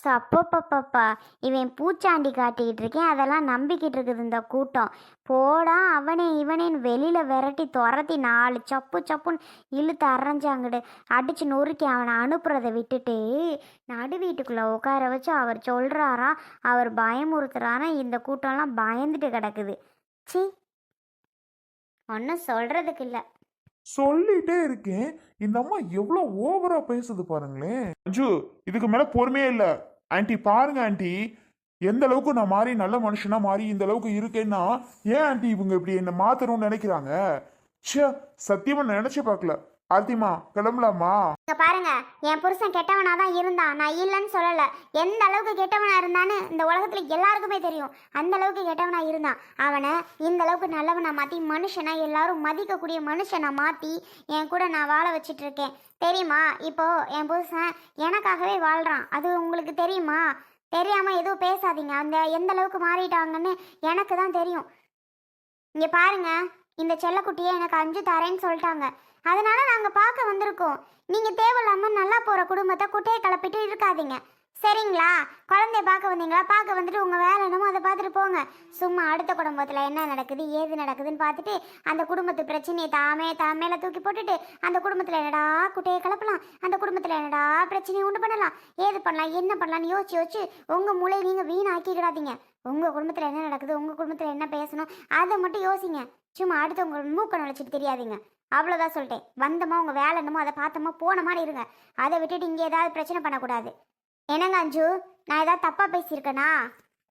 So அப்பப்பப்பப்பா இவன் பூச்சாண்டி காட்டிக்கிட்டு இருக்கேன். அதெல்லாம் நம்பிக்கிட்டு இருக்குது இந்த கூட்டம். போடா அவனே இவனேன்னு வெளியில் விரட்டி துரத்தி நாலு சப்பு சப்புன்னு இழுத்து அரைஞ்சாங்கடு அடித்து நொறுக்கி அவனை அனுப்புறதை விட்டுட்டு நடு வீட்டுக்குள்ளே உட்கார வச்சு அவர் சொல்கிறாராம் அவர் பயமுறுத்துறாராம் இந்த கூட்டம்லாம் பயந்துட்டு கிடக்குது. சி ஒன்றும் சொல்கிறதுக்கு இல்லை. சொல்லிட்டே இருக்கேன். இந்த அம்மா எவ்வளோ ஓவரா பேசுது பாருங்களேன். அஞ்சு இதுக்கு மேல பொறுமையே இல்லை. ஆன்ட்டி பாருங்க ஆன்ட்டி எந்த அளவுக்கு நான் மாறி நல்ல மனுஷனா மாறி இந்த அளவுக்கு இருக்கேன்னா ஏன் ஆன்ட்டி இவங்க இப்படி என்னை மாத்தணும்னு நினைக்கிறாங்க? ச்சே சத்தியமா நினைச்சு பார்க்கல. ஆர்த்திமா கிளம்பலாமா? இங்க பாருங்க என் புருஷன் கெட்டவனா தான் இருந்தான். நான் இல்லைன்னு சொல்லல. எந்த அளவுக்கு கெட்டவனா இருந்தான்னு இந்த உலகத்துல எல்லாருக்குமே தெரியும். அந்த அளவுக்கு கெட்டவனா இருந்தான். அவனை இந்த அளவுக்கு நல்லவனா மாத்தி மனுஷனா எல்லாரும் மதிக்கக்கூடிய மனுஷனா மாத்தி என் கூட நான் வாழ வச்சிட்டு இருக்கேன் தெரியுமா? இப்போ என் புருஷன் எனக்காகவே வாழ்றான். அது உங்களுக்கு தெரியுமா? தெரியாம எதுவும் பேசாதீங்க. அந்த எந்த அளவுக்கு மாறிட்டாங்கன்னு எனக்கு தான் தெரியும். இங்க பாருங்க இந்த செல்லக்குட்டியை எனக்கு அஞ்சு தரேன்னு சொல்லிட்டாங்க. அதனால நாங்கள் பார்க்க வந்திருக்கோம். நீங்கள் தேவையில்லாமல் நல்லா போகிற குடும்பத்தை குட்டையை கிளப்பிட்டு இருக்காதீங்க. சரிங்களா? குழந்தைய பார்க்க வந்தீங்களா? பார்க்க வந்துட்டு உங்கள் வேலை என்னமோ அதை பார்த்துட்டு போங்க. சும்மா அடுத்த குடும்பத்தில் என்ன நடக்குது ஏது நடக்குதுன்னு பார்த்துட்டு அந்த குடும்பத்து பிரச்சனையை தாமே தாமேல தூக்கி போட்டுட்டு அந்த குடும்பத்தில் என்னடா குட்டையை கிளப்பலாம்? அந்த குடும்பத்தில் என்னடா பிரச்சனையை உண்டு பண்ணலாம்? ஏது பண்ணலாம் என்ன பண்ணலாம்னு யோசிச்சு யோசிச்சு உங்கள் மூளையை நீங்கள் வீணாக்கிக்கிடாதீங்க. உங்கள் குடும்பத்தில் என்ன நடக்குது உங்கள் குடும்பத்தில் என்ன பேசணும் அதை மட்டும் யோசிங்க. சும்மா அடுத்தவங்க மூக்கை நுழைச்சிட்டு தெரியாதீங்க. அவ்வளோதான் சொல்லிட்டேன். வந்தோமா உங்கள் வேலை என்னமோ அதை பார்த்தோமா போன மாதிரி இருங்க. அதை விட்டுட்டு இங்கே ஏதாவது பிரச்சனை பண்ணக்கூடாது. என்னங்க அஞ்சு? நான் ஏதாவது தப்பாக பேசியிருக்கேனா?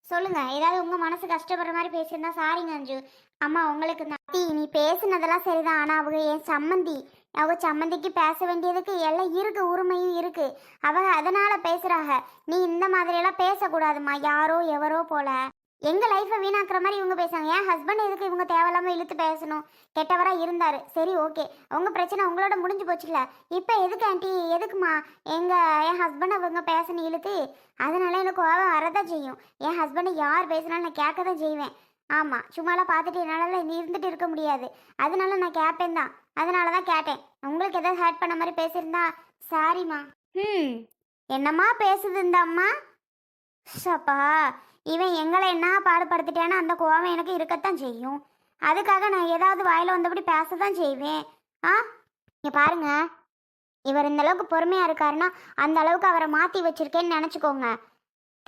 சொல்லுங்கள் ஏதாவது உங்கள் மனசு கஷ்டப்படுற மாதிரி பேசியிருந்தா சாரிங்க அஞ்சு. அம்மா உங்களுக்கு நத்தி நீ பேசுனதெல்லாம் சரிதான். ஆனால் அவங்க என் சம்மந்தி. அவங்க சம்மந்திக்கு பேச வேண்டியதுக்கு எல்லாம் இருக்கு உரிமையும் இருக்கு. அவங்க அதனால பேசுறாங்க. நீ இந்த மாதிரியெல்லாம் பேசக்கூடாதும்மா. யாரோ எவரோ போல. எங்க லைஃப்பை வீணாக்குற மாதிரி இவங்க பேசுறாங்க. என் ஹஸ்பண்ட் எதுக்கு இவங்க தேவையில்லாம இழுத்து பேசணும்? கெட்டவரா இருந்தாரு. சரி ஓகே உங்க பிரச்சனை உங்களோட முடிஞ்சு போச்சுல இப்போ எதுக்கு ஆண்டி எதுக்குமா? எங்க என் ஹஸ்பண்ட் அவங்க பேசணும் இழுத்து? அதனால எனக்கு கோபம் வரதான் செய்யும். என் ஹஸ்பண்டை யார் பேசினாலும் நான் கேட்க தான் செய்வேன். ஆமாம் சும்மாலாம் பார்த்துட்டு என்னால் நீ இருந்துட்டு இருக்க முடியாது. அதனால நான் கேட்பேன் தான். அதனால தான் கேட்டேன். உங்களுக்கு ஏதாவது ஹேட் பண்ண மாதிரி பேசியிருந்தா சாரிம்மா ம். என்னம்மா பேசுது இந்த அம்மா? சப்பா இவன் எங்களை என்ன பாடுபடுத்திட்டான்னு அந்த கோவம் எனக்கு இருக்கத்தான் செய்யும். அதுக்காக நான் ஏதாவது வாயில வந்தபடி பேச தான் செய்வேன். ஆ? இங்க பாருங்க. இவர் இந்த அளவுக்கு பொறுமையா இருக்காருன்னா அந்த அளவுக்கு அவரை மாத்தி வச்சிருக்கேன்னு நினச்சிக்கோங்க.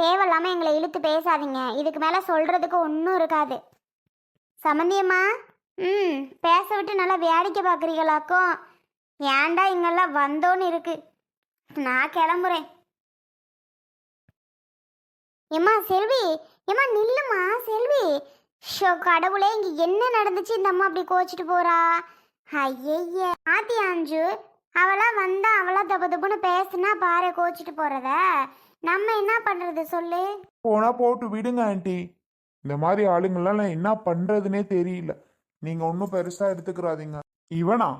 தேவையில்லாம எங்களை இழுத்து பேசாதீங்க. இதுக்கு மேல சொல்றதுக்கு ஒன்றும் இருக்காது. சமந்தியம்மா ம் பேச விட்டு நல்லா வேடிக்கை பார்க்குறீங்களாக்கும் ஏன்டா இங்கெல்லாம் வந்தோன்னு இருக்கு. நான் கிளம்புறேன். ஏம்மா செல்வி ஏம்மா நில்லுமா செல்வி. ஷோ கடவுளே இங்க என்ன நடந்துச்சு? இந்த அம்மா அப்படி கோச்சிட்டு போறா? ஐயய்ய ஆத்தி அஞ்சு அவளா வந்தா அவளா தப்பு தப்புன்னு பேசுனா பாரு கோச்சிட்டு போறத. நம்ம என்ன பண்றது சொல்லு. போனா போட்டு விடுங்க ஆன்ட்டி இந்த மாதிரி ஆளுங்கெல்லாம் நான் என்ன பண்றதுனே தெரியல. நீங்க ஒன்றும் பெருசா எடுத்துக்கிறாதீங்க. இவனா?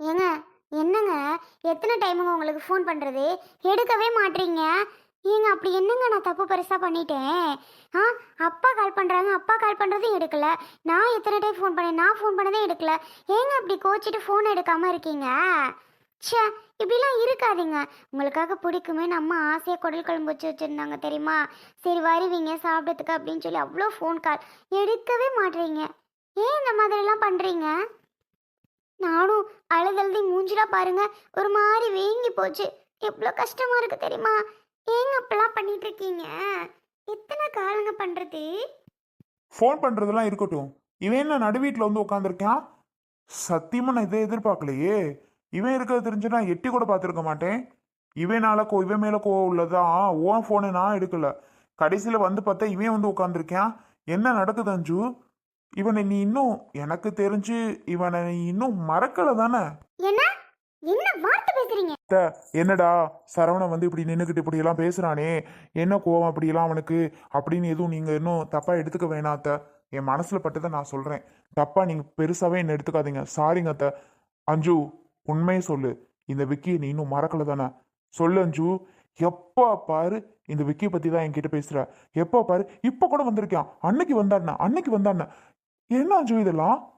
ஏங்க என்னங்க? எத்தனை டைமுங்க உங்களுக்கு ஃபோன் பண்ணுறது எடுக்கவே மாட்டீங்க ஏங்க அப்படி என்னங்க நான் தப்பு பெருசாக பண்ணிட்டேன்? ஆ அப்பா கால் பண்ணுறாங்க அப்பா கால் பண்ணுறதும் எடுக்கல. நான் எத்தனை டைம் ஃபோன் பண்ணேன்? நான் ஃபோன் பண்ணதே எடுக்கல. ஏங்க அப்படி கோச்சிட்டு ஃபோன் எடுக்காமல் இருக்கீங்க? ச்சே இப்படிலாம் இருக்காதீங்க. உங்களுக்காக பிடிக்குமே நம்ம ஆசையாக குடல் குழம்பு வச்சு வச்சுருந்தாங்க தெரியுமா? சரி வருவீங்க சாப்பிட்றதுக்கு அப்படின்னு சொல்லி அவ்வளோ ஃபோன் கால் எடுக்கவே மாட்டீங்க ஏன் இந்த மாதிரிலாம் பண்ணுறீங்க நானும் அழுதழுதி மூஞ்சிலாம் பாருங்க. ஒரு மாதிரி வீங்கி போச்சு. எவ்வளோ கஷ்டமாக இருக்கு தெரியுமா? ஏங்க அப்பெல்லாம் பண்ணிட்டு இருக்கீங்க எத்தனை காலங்க பண்றது? ஃபோன் பண்றதெல்லாம் இருக்கட்டும். இவன் என்ன நடு வீட்டில் வந்து உட்காந்துருக்கான் சத்தியமா நான் இதை எதிர்பார்க்கலையே. இவன் இருக்கிறது தெரிஞ்சு நான் எட்டி கூட பார்த்துருக்க மாட்டேன். இவனால கோ இவன் மேல கோவம் உள்ளதான் ஓன் ஃபோனை நான் எடுக்கல. கடைசியில் வந்து பார்த்தா இவன் வந்து உட்காந்துருக்கான் என்ன நடக்குது அஞ்சு? இவனை நீ இன்னும் எனக்கு தெரிஞ்சு இவனை நீ இன்னும் மறக்கல தானே? என்ன? என்ன பேசுறீங்க? என்னடா? சரவணன் வந்து இப்படி நின்றுக்கிட்டு இப்படி எல்லாம் பேசுறானே. என்ன கோவம் அப்படியெல்லாம் அவனுக்கு? அப்படின்னு எதுவும் நீங்க இன்னும் தப்பா எடுத்துக்க வேணாத்த என் மனசுல பட்டதை நான் சொல்றேன். தப்பா நீங்க பெருசாவே என்ன எடுத்துக்காதீங்க. சாரிங்க அத்தை. அஞ்சு உண்மையை சொல்லு. இந்த விக்கியை நீ இன்னும் மறக்கல தானே? சொல்லு அஞ்சு. எப்போ பாரு இந்த விக்கியை பத்தி தான் என்கிட்ட பேசுற. எப்போ பாரு? இப்போ கூட வந்திருக்கான். அன்னைக்கு வந்தாண்ணா அன்னைக்கு வந்தாண்ணா என்ன அஞ்சு இதெல்லாம்?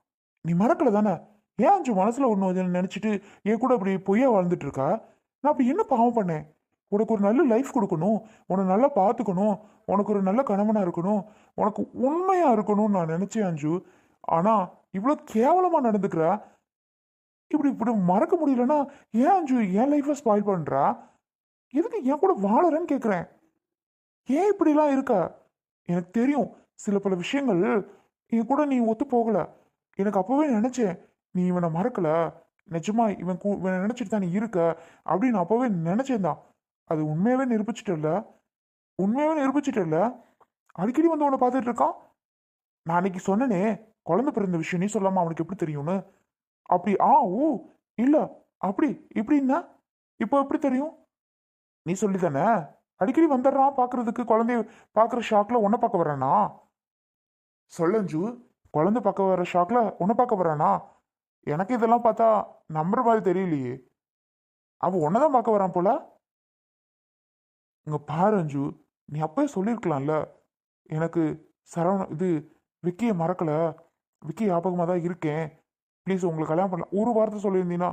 நீ மறக்கல தானே? ஏன் அஞ்சு மனசில் ஒன்று நினச்சிட்டு என் கூட அப்படி பொய்யா வாழ்ந்துட்டு இருக்கா நான் அப்படி என்ன பாவம் பண்ணேன்? உனக்கு ஒரு நல்ல லைஃப் கொடுக்கணும். உன்னை நல்லா பார்த்துக்கணும். உனக்கு ஒரு நல்ல கணவனாக இருக்கணும். உனக்கு உண்மையாக இருக்கணும்னு நான் நினச்சேன் அஞ்சு. ஆனால் இவ்வளோ கேவலமாக நடந்துக்கிறா? இப்படி இப்படி மறக்க முடியலன்னா ஏன் அஞ்சு என் லைஃப்பை ஸ்பாயில் பண்ணுறா எதுக்கு என் கூட வாழறேன்னு கேட்குறேன் ஏன் இப்படிலாம் இருக்கா? எனக்கு தெரியும் சில பல விஷயங்கள் என் கூட நீ ஒத்து போகலை. எனக்கு அப்போவே நினச்சேன். நீ இவனை மறக்கல. நிஜமா இவன் கூ- இவனை நினைச்சிட்டு தான் நீ இருக்க. அப்படின்னு அப்போவே நினைச்சேன் அது உண்மையாகவே நிரூபிச்சிட்டல உண்மையாகவே நிரூபிச்சிட்டல அடிக்கடி வந்து உன்னை பார்த்துட்டு இருக்கான்? நான் அன்னைக்கு சொன்னனே குழந்தை பிறந்த விஷயம் நீ சொல்லாம அவனுக்கு எப்படி தெரியும்னு? அப்படி ஆ ஓ இல்லை அப்படி இப்படின்னா இப்போ எப்படி தெரியும்? நீ சொல்லி தானே? அடிக்கடி வந்துடுறான் பார்க்கறதுக்கு குழந்தைய பார்க்குற ஷாக்ல உன்னை பார்க்க வரானா சொல்லஞ்சு குழந்தை பார்க்க வர ஷாக்கில் உன்னை பார்க்க வரானா எனக்கு இதெல்லாம் பார்த்தா நம்புற மாதிரி தெரியலையே. அவன் உன்னை தான் பார்க்க வரான் போல. இங்க பாரு அஞ்சு. நீ அப்பவே சொல்லியிருக்கலாம்ல எனக்கு சரவண இது விக்கியை மறக்கல. விக்கி ஞாபகமாக தான் இருக்கேன். ப்ளீஸ் உங்களுக்கு கல்யாணம் பண்ணலாம் ஒரு வார்த்தை சொல்லியிருந்தீங்கன்னா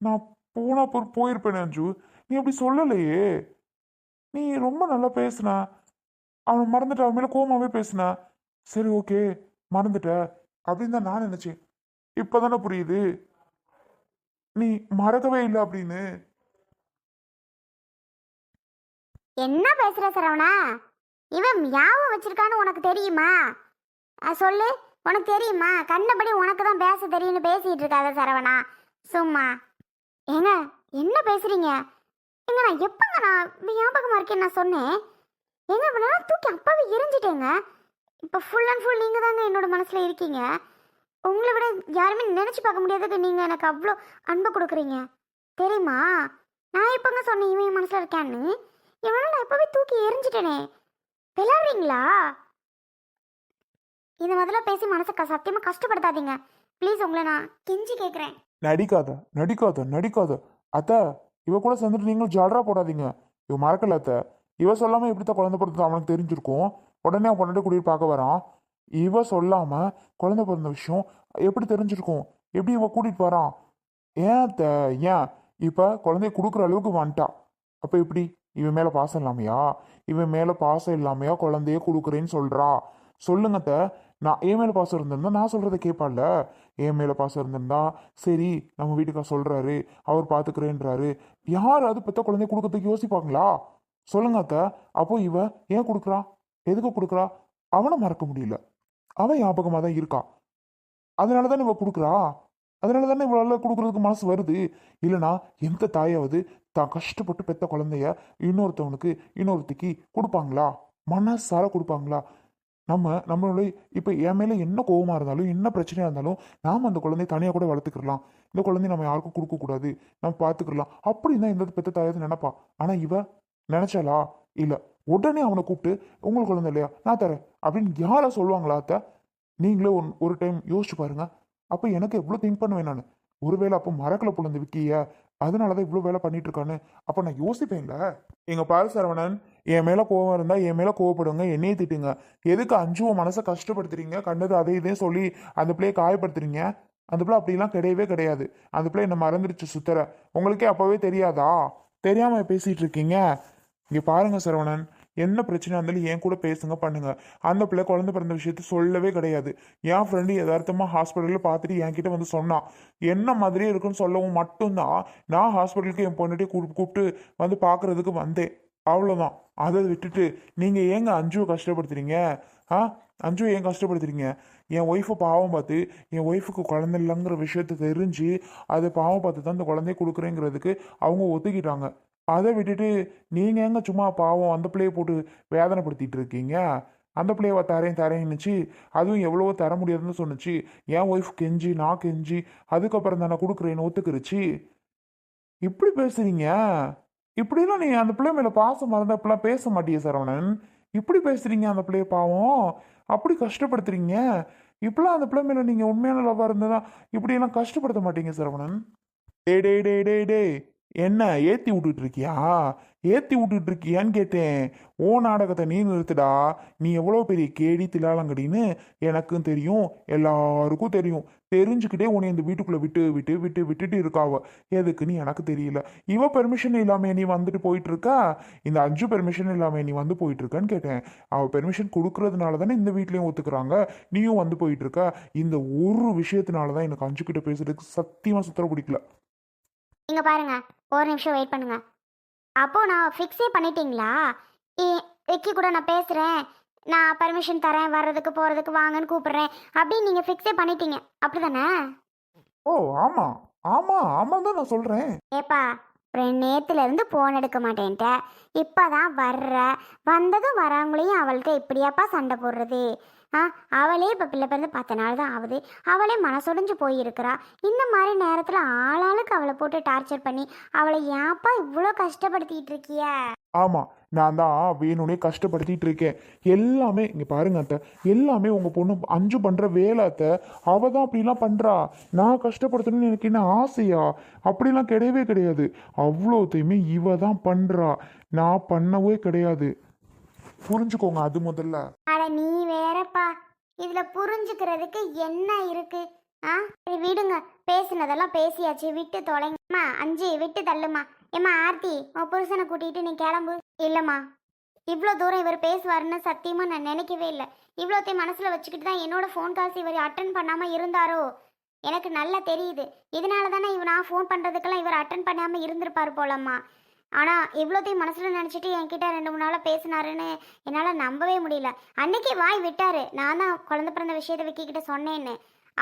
நான் போனா போ போயிருப்பேன் அஞ்சு. நீ அப்படி சொல்லலையே. நீ ரொம்ப நல்லா பேசுனா அவன் மறந்துட்ட அவன் மேலே கோமாவே பேசுனா சரி ஓகே மறந்துட்ட அப்படின்னு தான் நான் நினைச்சேன். இப்பதானே புரியுது? நீ மறக்கவே இல்லை அப்படின்னு. என்ன பேசுற சரவணா? இவன் ஞாபகம் வச்சிருக்கான்னு உனக்கு தெரியுமா? சொல்லு. உனக்கு தெரியுமா? கண்ணபடி உனக்கு தான் பேச தெரியும்னு பேசிட்டு இருக்காத சரவணா. சும்மா. ஏங்க என்ன பேசுறீங்க? ஏங்க நான் எப்பங்க நான் ஞாபகமா இருக்கேன்னு நான் சொன்னேன். எங்க இவனெல்லாம் தூக்கி அப்பவே எரிஞ்சிட்டேங்க. இப்போ ஃபுல் அண்ட் ஃபுல் நீங்கள் தாங்க என்னோட மனசில் இருக்கீங்க. உங்களை விட யாருமே நினச்சி பார்க்க முடியாததுக்கு நீங்கள் எனக்கு அவ்வளோ அன்பு கொடுக்குறீங்க. தெரியுமா? நான் எப்போங்க சொன்னேன் இவன் மனசில் இருக்கான்னு? இவனை நான் எப்போவே தூக்கி எரிஞ்சிட்டேனே விளாடுறீங்களா? இது முதல்ல பேசி மனசை க சத்தியமாக கஷ்டப்படுத்தாதீங்க. ப்ளீஸ் உங்களை நான் கெஞ்சி கேட்குறேன். நடிக்காத நடிக்காத நடிக்காத. அத்தை இவ கூட சேர்ந்துட்டு நீங்களும் ஜாலரா போடாதீங்க. இவ மறக்கல அத்தை. இவ சொல்லாமல் எப்படி தான் குழந்தை பிறந்தது அவனுக்கு தெரிஞ்சிருக்கும். உடனே அவன் பொண்ணாட்டி கூட்டிட்டு பார்க்க வரான். இவ சொல்லாம குழந்தை பிறந்த விஷயம் எப்படி தெரிஞ்சிருக்கும்? எப்படி இவ கூட்டிட்டு வரான் ஏன் அத்தை? ஏன்? இப்ப குழந்தைய கொடுக்குற அளவுக்கு வந்துட்டா. அப்ப எப்படி? இவன் மேல பாசம் இல்லாமையா? இவன் மேல பாசம் இல்லாமையா குழந்தைய கொடுக்குறேன்னு சொல்றா? சொல்லுங்க த நான் என் மேல பாசம் இருந்திருந்தா நான் சொல்கிறத கேட்பாள்ல. என் மேல பாசம் இருந்திருந்தா சரி நம்ம வீட்டுக்கார் சொல்றாரு அவர் பாத்துக்கிறேன்றாரு. யாராவது பெத்த குழந்தைய கொடுக்கறதுக்கு யோசிப்பாங்களா? சொல்லுங்க அத்தை. அப்போ இவ ஏன் கொடுக்குறா? எதுக்கு கொடுக்குறா? அவனை மறக்க முடியல. அவன் ஞாபகமாக தான் இருக்கான் அதனால தானே இவள் கொடுக்குறா? அதனால தானே இவ்வளோ கொடுக்கறதுக்கு மனசு வருது? இல்லைனா எந்த தாயாவது தான் கஷ்டப்பட்டு பெத்த குழந்தைய இன்னொருத்தவனுக்கு இன்னொருத்திக்கு கொடுப்பாங்களா? மனசார கொடுப்பாங்களா? நம்ம நம்மளுடைய இப்போ என் மேலே என்ன கோபமாக இருந்தாலும் என்ன பிரச்சனையாக இருந்தாலும் நாம் அந்த குழந்தைய தனியாக கூட வளர்த்துக்கிடலாம். இந்த குழந்தைய நம்ம யாருக்கும் கொடுக்கக்கூடாது. நம்ம பார்த்துக்கிடலாம் அப்படின்னு தான் இந்த பெத்த தாயாவது நினைப்பா. ஆனால் இவ நினச்சாலா இல்லை. உடனே அவனை கூப்பிட்டு உங்களுக்கு குழந்தை இல்லையா? நான் தரேன். அப்படின்னு யாரை சொல்லுவாங்களா அத்தை? நீங்களே ஒன் ஒரு டைம் யோசிச்சு பாருங்க. அப்போ எனக்கு எவ்வளோ திங்க் பண்ணுவேன் நான். ஒருவேளை அப்போ மரக்கில் புலந்து விற்கிய அதனால தான் இவ்வளோ வேலை பண்ணிட்டு இருக்கான்னு அப்போ நான் யோசிப்பேன்ல. எங்கள் பால் சரவணன் என் மேலே கோவம் இருந்தால் என் மேலே கோவப்படுங்க என்னையே திட்டுங்க. எதுக்கு அஞ்சுவ மனசை கஷ்டப்படுத்துறீங்க? கண்டது அதை இதையும் சொல்லி அந்த பிள்ளையை காயப்படுத்துறீங்க? அந்த பிள்ளை அப்படிலாம் கிடையவே கிடையாது. அந்த பிள்ளை என்னை மறந்துடுச்சு சுத்தர. உங்களுக்கே அப்போவே தெரியாதா? தெரியாமல் பேசிகிட்டு இருக்கீங்க இங்கே பாருங்க சரவணன். என்ன பிரச்சனை இருந்தாலும் என் கூட பேசுங்க பண்ணுங்க. அந்த பிள்ளை குழந்தை பிறந்த விஷயத்த சொல்லவே கிடையாது. என் ஃப்ரெண்டு யதார்த்தமாக ஹாஸ்பிட்டலில் பார்த்துட்டு என்கிட்ட வந்து சொன்னான் என்ன மாதிரியே இருக்குன்னு சொல்லவும் மட்டும்தான். நான் ஹாஸ்பிட்டலுக்கு என் பொண்ணுகிட்டே கூப்பிட்டு வந்து பார்க்கறதுக்கு வந்தேன். அவ்வளோதான் அதை விட்டுட்டு நீங்கள் ஏங்க அஞ்சுவை கஷ்டப்படுத்துறீங்க? ஆ? அஞ்சு ஏன் கஷ்டப்படுத்துறீங்க? என் ஒய்ஃபை பாவம் பார்த்து என் ஒய்ஃபுக்கு குழந்தை இல்லைங்கிற விஷயத்த தெரிஞ்சு அதை பாவம் பார்த்து தான் அந்த குழந்தைய கொடுக்குறேங்கிறதுக்கு அவங்க ஒத்துக்கிட்டாங்க. அதை விட்டுட்டு நீங்கள் ஏங்க சும்மா பாவம் அந்த பிள்ளையை போட்டு வேதனைப்படுத்திட்டு இருக்கீங்க? அந்த பிள்ளைய தரேன் தரேன்னுச்சு அதுவும் எவ்வளவோ தர முடியாதுன்னு சொன்னுச்சு. என் ஒய்ஃப் கெஞ்சி நான் கெஞ்சி அதுக்கப்புறம் தானே கொடுக்குறேன்னு ஒத்துக்கிருச்சு. இப்படி பேசுறீங்க? இப்படிலாம் நீ அந்த பிள்ளை மேலே பாசம் மறந்தா அப்படிலாம் பேச மாட்டியே சரவணன். இப்படி பேசுறீங்க அந்த பிள்ளைய பாவம். அப்படி கஷ்டப்படுத்துறீங்க. இப்படிலாம் அந்த பிள்ளை மேலே நீங்கள் உண்மையான லவ்வாக இருந்ததா இப்படியெல்லாம் கஷ்டப்படுத்த மாட்டீங்க சரவணன். டே டே டே டே டே என்ன ஏத்தி விட்டுட்டு இருக்கியா ஏத்தி விட்டுட்டு இருக்கியான்னு கேட்டேன். ஓ நாடகத்தை நீ நிறுத்துடா. நீ எவ்வளோ பெரிய கேடி திலாலங்கடின்னு எனக்கும் தெரியும் எல்லாருக்கும் தெரியும். தெரிஞ்சுக்கிட்டே உன்னை இந்த வீட்டுக்குள்ளே விட்டு விட்டு விட்டு விட்டுட்டு இருக்காவ. எதுக்குன்னு எனக்கு தெரியல. இவ பெர்மிஷன் இல்லாமல் நீ வந்துட்டு போயிட்டு இருக்கா இந்த அஞ்சு பெர்மிஷன் இல்லாமல் நீ வந்து போயிட்டு இருக்கான்னு கேட்டேன். அவள் பெர்மிஷன் கொடுக்கறதுனால தானே இந்த வீட்லேயும் ஒத்துக்கிறாங்க? நீயும் வந்து போயிட்டு இருக்க இந்த ஒரு விஷயத்தினால தான் எனக்கு அஞ்சுக்கிட்ட பேசுறதுக்கு சத்தியமாக சுத்தர பிடிக்கல. இங்க பாருங்க ஒரு நிமிஷம் வெயிட் பண்ணுங்க. அப்போ நான் ஃபிக்ஸே பண்ணிட்டீங்களா? விக்கி கூட நான் பேசுறேன். நான் பர்மிஷன் தரேன் வர்றதுக்கு போறதுக்கு வாங்கன்னு கூப்பிடுறேன். அப்படின்னு நீங்க ஃபிக்ஸே பண்ணிட்டீங்க. அப்படிதானே? ஓ ஆமா. ஆமா ஆமா தான் நான் சொல்றேன். ஏப்பா அப்புறம் நேத்துல இருந்து போன் எடுக்க மாட்டேன்ட்ட. இப்பதான் வர்ற. வந்ததும் வராங்களையும் அவள்கிட்ட இப்படியாப்பா சண்டை போடுறது? ஆ அவளே இப்போ பிள்ளை பிறந்து பத்து நாள் தான் ஆகுது. அவளே மனசொடைஞ்சு போயிருக்கிறா. இந்த மாதிரி நேரத்தில் ஆளாளுக்கு அவளை போட்டு டார்ச்சர் பண்ணி அவளை ஏன்ப்பா இவ்வளோ கஷ்டப்படுத்திட்டு இருக்கிய? ஆமாம் நான் தான் வேணும்னே கஷ்டப்படுத்திட்டு இருக்கேன். எல்லாமே இங்கே பாருங்க அத்தை எல்லாமே உங்கள் பொண்ணு அஞ்சு பண்ணுற வேலை அத்தை. அவ தான் அப்படிலாம் பண்ணுறா நான் கஷ்டப்படுத்தணும்னு எனக்கு என்ன ஆசையா? அப்படிலாம் கிடையவே கிடையாது. அவ்வளோத்தையுமே இவ தான் பண்ணுறா நான் பண்ணவே கிடையாது. புரிஞ்சுக்கோங்க அது முதல்ல. அட நீ வேறப்பா. இதுல புரிஞ்சுக்கிறதுக்கு என்ன இருக்கு? ஆ? சரி விடுங்க. பேசுனதெல்லாம் பேசியாச்சு. விட்டு தொலைங்கம்மா அஞ்சு விட்டு தள்ளுமா. ஏம்மா ஆர்த்தி உன் புருஷனை கூட்டிட்டு நீ கிளம்பு. இல்லைம்மா. இவ்வளோ தூரம் இவர் பேசுவாருன்னு சத்தியமா நான் நினைக்கவே இல்லை. இவ்வளோத்தையும் மனசுல வச்சுக்கிட்டு தான் என்னோட ஃபோன் கால்ஸ் இவர் அட்டன் பண்ணாம இருந்தாரோ? எனக்கு நல்லா தெரியுது. இதனால தானே இவர் நான் ஃபோன் பண்றதுக்கெல்லாம் இவர் அட்டன் பண்ணாம இருந்திருப்பாரு போலம்மா. ஆனால் இவ்வளோத்தையும் மனசில் நினைச்சிட்டு என்கிட்ட ரெண்டு மூணு நாளாக பேசினாருன்னு என்னால் நம்பவே முடியல. அன்னைக்கு வாய் விட்டாரு. நான் தான் குழந்தை பிறந்த விஷயத்தை விக்கிக்கிட்ட சொன்னேன்னு.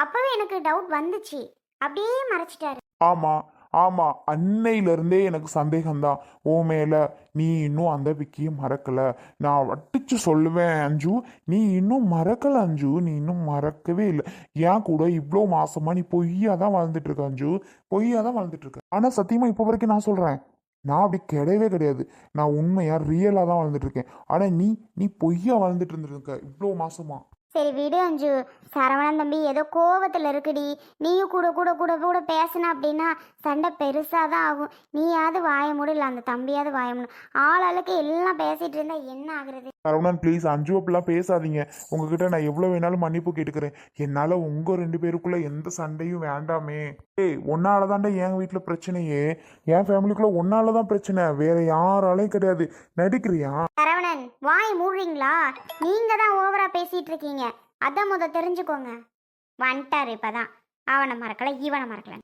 அப்போவே எனக்கு டவுட் வந்துச்சு. அப்படியே மறைச்சிட்டாரு. ஆமாம் ஆமாம் அன்னையிலருந்தே எனக்கு சந்தேகம்தான். ஓ மேல நீ இன்னும் அந்த விக்கியை மறக்கல. நான் வட்டிச்சு சொல்லுவேன் அஞ்சு. நீ இன்னும் மறக்கலை அஞ்சு. நீ இன்னும் மறக்கவே இல்லை. ஏன் கூட இவ்வளோ மாசமாக நீ பொய்யா தான் வாழ்ந்துட்டு இருக்க அஞ்சு. பொய்யா தான் வாழ்ந்துட்டு இருக்க. சத்தியமாக இப்போ வரைக்கும் நான் சொல்கிறேன் நான் அப்படி கிடையவே கிடையாது. நான் உண்மையாக ரியலாக தான் வாழ்ந்துட்டு இருக்கேன் ஆனால் நீ நீ பொய்யா வாழ்ந்துட்டு இருந்துருக்க இவ்வளோ மாசமா? சரி விடு அஞ்சு. சரவணன் தம்பி ஏதோ கோவத்தில் இருக்குடி. நீயும் கூட கூட கூட கூட பேசின அப்படின்னா சண்டை பெருசாக தான் ஆகும். நீயாவது வாய முடியல அந்த தம்பியாவது வாய முடியும் ஆளாளுக்கு எல்லாம் பேசிகிட்டு இருந்தால் என்ன ஆகுறது? சரவணன் ப்ளீஸ் அஞ்சு அப்படிலாம் பேசாதீங்க. உங்ககிட்ட நான் எவ்வளோ வேணாலும் மன்னிப்பு கேட்டுக்கிறேன். என்னால் உங்கள் ரெண்டு பேருக்குள்ள எந்த சண்டையும் வேண்டாமே. ஏய் ஒன்னால தாண்டா என் வீட்டில் பிரச்சனையே. என் ஃபேமிலிக்குள்ளே ஒன்னால தான் பிரச்சனை. வேற யாராலையும் கிடையாது. நடிக்கிறியா? சரவணன் வாய் மூடுறீங்களா? நீங்க தான் ஓவரா பேசிட்டு இருக்கீங்க அதான் முத தெரிஞ்சுக்கோங்க. வந்துட்டாரு இப்போதான். அவனை மறக்கலை இவனை மறக்கலை.